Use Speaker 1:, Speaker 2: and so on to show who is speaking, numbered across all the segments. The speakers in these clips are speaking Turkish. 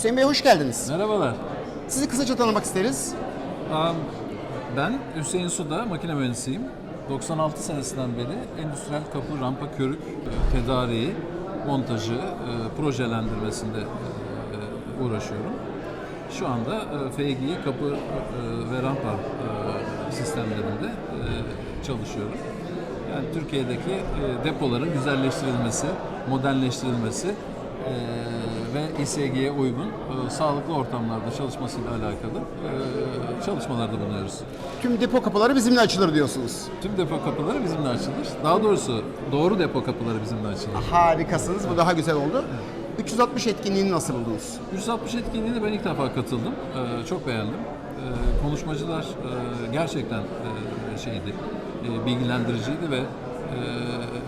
Speaker 1: Hüseyin Bey hoş geldiniz.
Speaker 2: Merhabalar.
Speaker 1: Sizi kısaca tanımak isteriz.
Speaker 2: Am, Ben Hüseyin Suda, makine mühendisiyim. 96 senesinden beri endüstriyel kapı, rampa, körük e, tedariği, montajı, e, projelendirmesinde e, uğraşıyorum. Şu anda e, kapı e, ve rampa e, sistemlerinde e, çalışıyorum. Yani Türkiye'deki e, depoların güzelleştirilmesi, modernleştirilmesi e, ve İSG'ye uygun e, sağlıklı ortamlarda çalışmasıyla alakalı e, çalışmalarda bulunuyoruz.
Speaker 1: Tüm depo kapıları bizimle açılır diyorsunuz.
Speaker 2: Tüm depo kapıları bizimle açılır. Daha doğrusu doğru depo kapıları bizimle açılır.
Speaker 1: Harikasınız. Bu daha güzel oldu. 360 etkinliğini nasıl buldunuz?
Speaker 2: 160 etkinliğine ben ilk defa katıldım. Ee, çok beğendim. Ee, konuşmacılar e, gerçekten e, şeydi, e, bilgilendiriciydi ve e,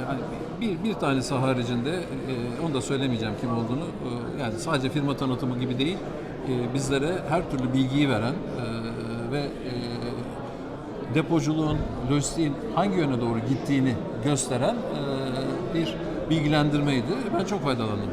Speaker 2: hani bir, bir tanesi haricinde, e, onu da söylemeyeceğim kim olduğunu, e, yani sadece firma tanıtımı gibi değil, e, bizlere her türlü bilgiyi veren e, ve e, depoculuğun, lojistiğin hangi yöne doğru gittiğini gösteren e, bir bilgilendirmeydi. Ben çok faydalandım.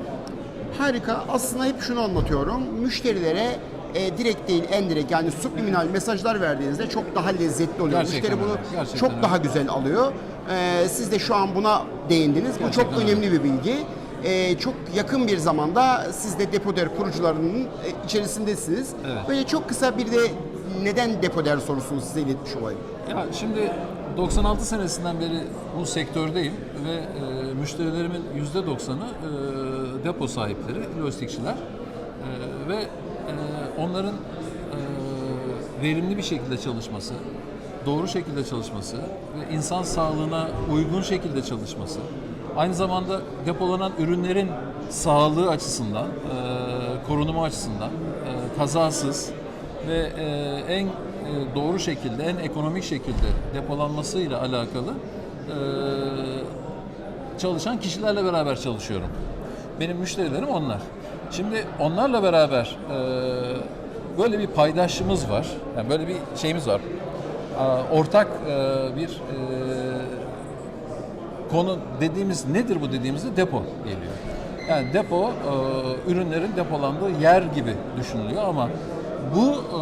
Speaker 1: Harika. Aslında hep şunu anlatıyorum. Müşterilere e, direkt değil endirekt yani subliminal mesajlar verdiğinizde çok daha lezzetli oluyor.
Speaker 2: Gerçekten
Speaker 1: Müşteri bunu
Speaker 2: öyle, gerçekten
Speaker 1: çok
Speaker 2: öyle.
Speaker 1: daha güzel alıyor. E, siz de şu an buna değindiniz. Bu çok
Speaker 2: Gerçekten
Speaker 1: önemli bir bilgi. E, çok yakın bir zamanda siz de Depoder kurucularının e, içerisindesiniz.
Speaker 2: Evet.
Speaker 1: Böyle çok kısa bir de neden Depoder sorusunu size iletmiş olayım.
Speaker 2: Ya şimdi 96 senesinden beri bu sektördeyim ve e, müşterilerimin %90'ı e, depo sahipleri, lojistikçiler E, ve onların e, verimli bir şekilde çalışması, doğru şekilde çalışması ve insan sağlığına uygun şekilde çalışması, aynı zamanda depolanan ürünlerin sağlığı açısından, e, korunumu açısından e, kazasız ve e, en e, doğru şekilde, en ekonomik şekilde depolanmasıyla alakalı e, çalışan kişilerle beraber çalışıyorum. Benim müşterilerim onlar. Şimdi onlarla beraber e, böyle bir paydaşımız var. Yani böyle bir şeyimiz var. A, Ortak e, bir e, konu dediğimiz nedir bu dediğimizde depo geliyor. Yani depo e, ürünlerin depolandığı yer gibi düşünülüyor ama bu e,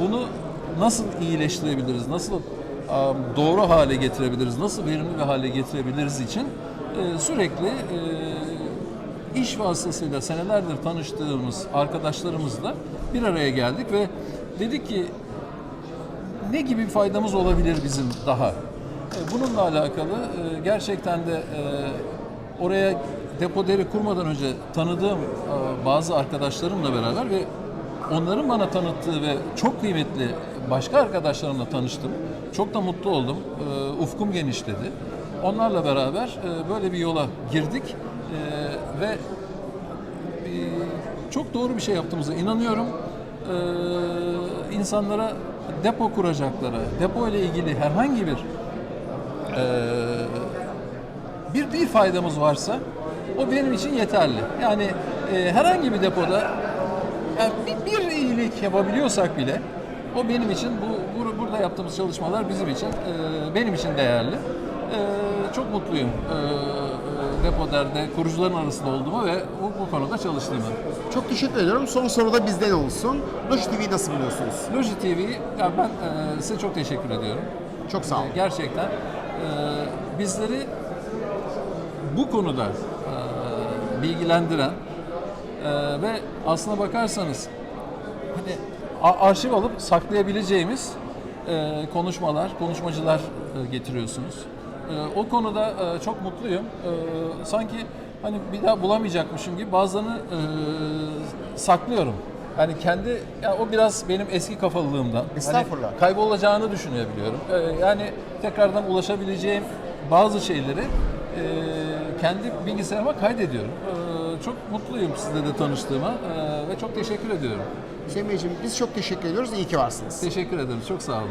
Speaker 2: bunu nasıl iyileştirebiliriz, nasıl e, doğru hale getirebiliriz, nasıl verimli bir hale getirebiliriz için e, sürekli e, iş vasıtasıyla senelerdir tanıştığımız arkadaşlarımızla bir araya geldik ve dedik ki ne gibi faydamız olabilir bizim daha? E, Bununla alakalı e, gerçekten de e, oraya depoderi kurmadan önce tanıdığım bazı arkadaşlarımla beraber ve onların bana tanıttığı ve çok kıymetli başka arkadaşlarımla tanıştım. Çok da mutlu oldum. Ufkum genişledi. Onlarla beraber böyle bir yola girdik ve e, çok doğru bir şey yaptığımıza inanıyorum. Ee, insanlara depo kuracaklara, depo ile ilgili herhangi bir ee, bir bir faydamız varsa o benim için yeterli. Yani e, herhangi bir depoda yani bir, bir iyilik yapabiliyorsak bile o benim için bu, bu- burada yaptığımız çalışmalar bizim için e, benim için değerli. E, çok mutluyum. E, e, Depoder'de kurucuların arasında olduğuma ve bu, bu konuda çalıştığıma.
Speaker 1: Çok teşekkür ediyorum. Son soru da bizden olsun. Loji TV'yi nasıl buluyorsunuz?
Speaker 2: Loji TV, ya ben e, size çok teşekkür ediyorum.
Speaker 1: Çok sağ olun.
Speaker 2: E, gerçekten e, bizleri bu konuda e, bilgilendiren e, ve aslına bakarsanız hani arşiv alıp saklayabileceğimiz e, konuşmalar, konuşmacılar e, getiriyorsunuz. E, o konuda e, çok mutluyum. E, sanki hani bir daha bulamayacakmışım gibi bazılarını e, saklıyorum. Yani kendi, ya o biraz benim eski kafalılığımdan. Hani
Speaker 1: Estağfurullah.
Speaker 2: kaybolacağını düşünebiliyorum. E, yani tekrardan ulaşabileceğim bazı şeyleri e, kendi bilgisayarıma kaydediyorum. Çok mutluyum sizle de tanıştığıma ve çok teşekkür ediyorum.
Speaker 1: Hüseyin Beyciğim biz çok teşekkür ediyoruz. İyi ki varsınız.
Speaker 2: Teşekkür ederim. Çok sağ olun.